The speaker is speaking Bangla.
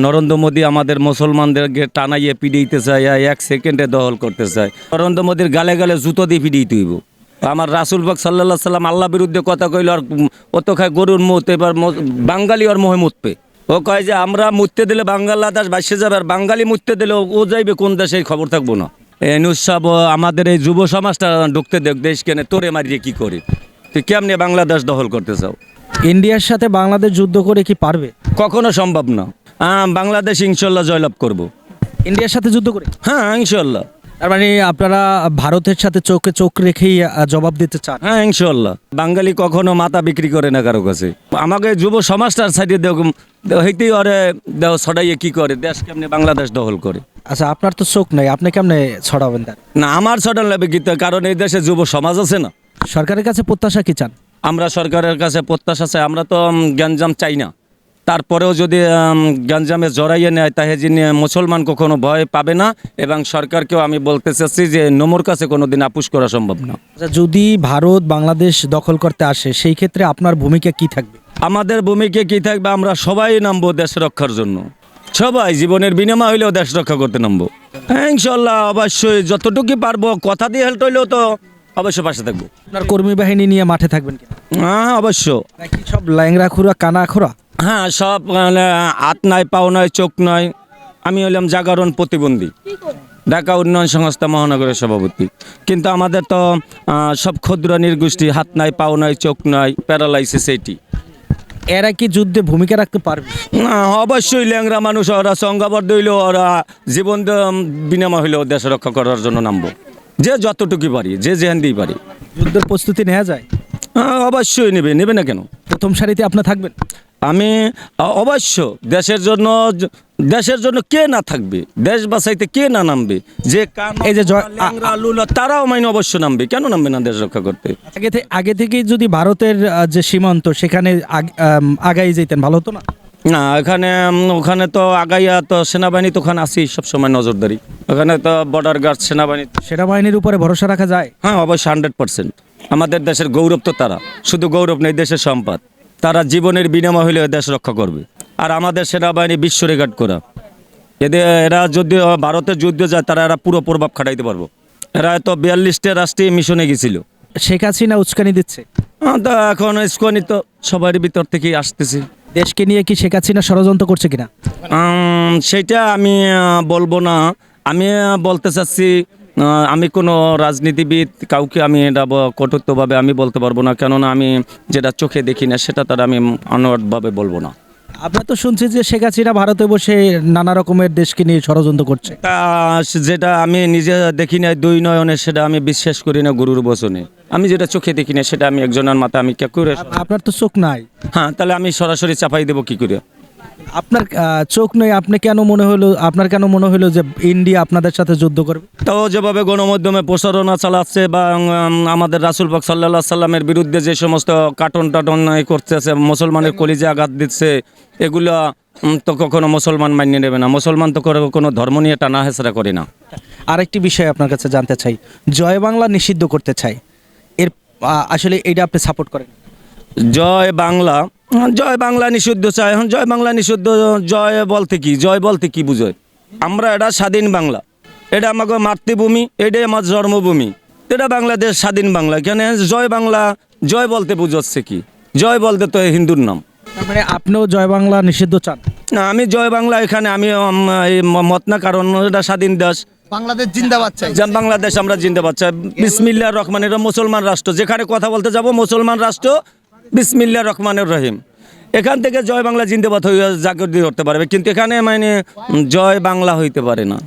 নরেন্দ্র মোদী আমাদের মুসলমানদেরকে টানাইয়ে পিড়িতে চায় আর এক সেকেন্ডে দখল করতে চায়। নরেন্দ্র মোদীর গালে গালে জুতো দিয়ে পিড়িয়ে তুইব আমার রাসুল বাগ সাল্লাহ সাল্লাম আল্লাহ বিরুদ্ধে কথা কইল আর অত খায় গরুর মুত এবার বাঙালি ওর মোহে মুতবে ও কয় যে আমরা মুততে দিলে বাংলাদেশ বাসে যাবে আর বাঙালি মুততে দিলে ও- যাইবে কোন দেশে খবর থাকব না। এই উৎসব আমাদের এই যুব সমাজটা ঢুকতে দেখ দেশ কেনে তোরে মারিয়ে কি করে? তুই কেমনে বাংলাদেশ দখল করতে চাও? ইন্ডিয়ার সাথে বাংলাদেশ যুদ্ধ করে কি পারবে? কখনো সম্ভব না। বাংলাদেশ ইনশাল্লাহ জয়লাভ করব। ইন্ডিয়ার সাথে যুদ্ধ করে? হ্যাঁ ইনশাল্লাহ। তার মানে আপনারা ভারতের সাথে চোখে চোখ রেখেই জবাব দিতে চান? হ্যাঁ ইনশাল্লাহ। বাঙালি কখনো মাথা বিক্রি করে না কারও কাছে। আমাকে যুব সমাজটার সাইডে দেখ হইতেই ওরে দেহ ছড়াইয়ে কি করে দেশ কেমনে বাংলাদেশ দখল করে। আচ্ছা আপনার তো চোখ নাই আপনি কেমনে ছড়াবেন তার? না আমার ছড়ান লাগবে কি তার কারণ এই দেশে যুব সমাজ আছে না। সরকারের কাছে প্রত্যাশা কি চান? আমরা সরকারের কাছে প্রত্যাশা চাই আমরা তো গ্যাঞ্জাম চাই না। তারপরেও যদি উম, গ্যাঞ্জামে জড়াইয়ে নেয় তাহে যিনি মুসলমান কখনো ভয় পাবে না এবং সরকারকেও আমি বলতে চাচ্ছি যে নমর কাছে কোনো দিন আপুস করা সম্ভব না। আচ্ছা যদি ভারত বাংলাদেশ দখল করতে আসে সেই ক্ষেত্রে আপনার ভূমিকা কি থাকবে? আমাদের ভূমিকা কি থাকবে? আমরা সবাই নামবো দেশ রক্ষার জন্য। সবাই জীবনের বিনিময় হইলেও দেশ রক্ষা করতে নামবো। হ্যাঁ ইনশাল্লাহ অবশ্যই যতটুকু পারব কথা দিয়ে হেল্প হইলেও তো অবশ্যই পাশে থাকব। আপনার কর্মী বাহিনী নিয়ে মাঠে থাকবেন হ্যাঁ অবশ্য। সব ল্যাংরা খুরা কানা খোরা হ্যাঁ সব মানে, হাত নাই পাও নয় চোখ নয় আমি হলাম জাগরণ প্রতিবন্ধী। ঢাকা উন্নয়ন সংস্থা মহানগরের সভাপতি। কিন্তু আমাদের তো সব ক্ষুদ্র নির্গোষ্ঠী হাত নাই পাও নয় চোখ নয় প্যারালাইসিস এইটি। এরা কি যুদ্ধে ভূমিকা রাখতে পারবে? অবশ্যই ল্যাংরা মানুষ ওরা সংঘবদ্ধ হইলেও ওরা জীবন বিনিময় হইলেও দেশ রক্ষা করার জন্য নামবো। যে যতটুকু পারি যে যেখান দিয়ে পারি। যুদ্ধের প্রস্তুতি নেওয়া যায়? হ্যাঁ, অবশ্যই নেবে নেবে না কেন? প্রথম সারিতে আপনি থাকবেন? আমি অবশ্য দেশের জন্য দেশের জন্য কে না থাকবে? দেশ বাঁচাইতে কে না নামবে? যে এই যে তারাও মাইনে অবশ্য নামবে। কেন নামবে না দেশ রক্ষা করতে? আগে থেকে আগে থেকেই যদি ভারতের যে সীমান্ত সেখানে আগাই যেতেন ভালো হতো না? না এখানে ওখানে তো আগাইয়া তো সেনাবাহিনী তো ওখানে আসি সবসময় নজরদারি। ওখানে তো বর্ডার গার্ড সেনাবাহিনী। সেনাবাহিনীর উপরে ভরসা রাখা যায়? হ্যাঁ অবশ্যই হান্ড্রেড পার্সেন্ট আমাদের দেশের গৌরব তো তারা। শুধু গৌরব নেই দেশের সম্পদ। তারা জীবনের বিনিময় হলে দেশ রক্ষা করবে। আর আমাদের সেনাবাহিনী বিশ্ব রেকর্ড করা। এদের এরা যদি ভারতে যুদ্ধ যায় তারা এরা পুরো প্রভাব খাটাইতে পারব। এরা তো বিয়াল্লিশটা রাষ্ট্রীয় মিশনে গেছিল। শেখ হাসিনা উস্কানি দিচ্ছে? তো এখন স্কোয়ানি তো সবার ভিতর থেকেই আসতেছে। দেশকে নিয়ে কি শেখ হাসিনা ষড়যন্ত্র করছে কিনা? সেইটা আমি বলব না। আমি বলতে চাচ্ছি আমি কোনো রাজনীতিবিদ কাউকে আমি এটা কটুত্বভাবে আমি বলতে পারব না কেননা আমি যেটা চোখে দেখি না সেটা তার আমি অনুরোধভাবে বলব না। আমরা তো শুনছি যে শেখ হাসিনা ভারতে বসে নানা রকমের দেশকে নিয়ে ষড়যন্ত্র করছে। যেটা আমি নিজে দেখি না দুই নয়নে সেটা আমি বিশ্বাস করি না গুরুর বচনে। আমি যেটা চোখে দেখি না সেটা আমি একজনের মাথা আমি কে করে আপনার তো চোখ নাই। হ্যাঁ তাহলে আমি সরাসরি চাপাই দেবো কি করে? আপনার চোখ নেই আপনি কেন মনে হলো আপনার কেন মনে হলো যে ইন্ডিয়া আপনাদের সাথে যুদ্ধ করবে? তাও যেভাবে গণমাধ্যমে প্রচারণা চালাচ্ছে বা আমাদের রাসুল পাক সাল্লাহ সাল্লামের বিরুদ্ধে যে সমস্ত কার্টন টাটন করতেছে মুসলমানের কলিজে আঘাত দিচ্ছে এগুলো তো কখনো মুসলমান মানিয়ে নেবে না। মুসলমান তো করে কোনো ধর্ম নিয়ে টানা হেসরা করে না। আরেকটি বিষয় আপনার কাছে জানতে চাই জয় বাংলা নিষিদ্ধ করতে চাই এর আসলে এইটা আপনি সাপোর্ট করেন? জয় বাংলা হ্যাঁ, জয় বাংলা নিষিদ্ধ চাই এখন জয় বাংলা নিষিদ্ধ জয় বলতে কি? জয় বলতে কি বুঝোয় আমরা এটা স্বাধীন বাংলা। এটা আমাকে মাতৃভূমি এটাই আমার জন্মভূমি। এটা বাংলাদেশ স্বাধীন বাংলা। কেন জয় বাংলা জয় বলতে বুঝাচ্ছে কি? জয় বলতে তো হিন্দুর নাম। মানে আপনিও জয় বাংলা নিষিদ্ধ চান? না আমি জয় বাংলা এখানে আমি এই ম- মত না কারণ এটা স্বাধীন দেশ। বাংলাদেশ জিন্দাবাদ চাই। বাংলাদেশ আমরা জিন্দে বাচ্চা বিসমিল্লা রহমান এটা মুসলমান রাষ্ট্র যেখানে কথা বলতে যাব মুসলমান রাষ্ট্র বিসমিল্লা রহমানুর রহিম। এখান থেকে জয় বাংলা জিন্দাবাদ হয়ে জাগর দিয়ে করতে পারবে। কিন্তু এখানে মানে জয় বাংলা হইতে পারে না।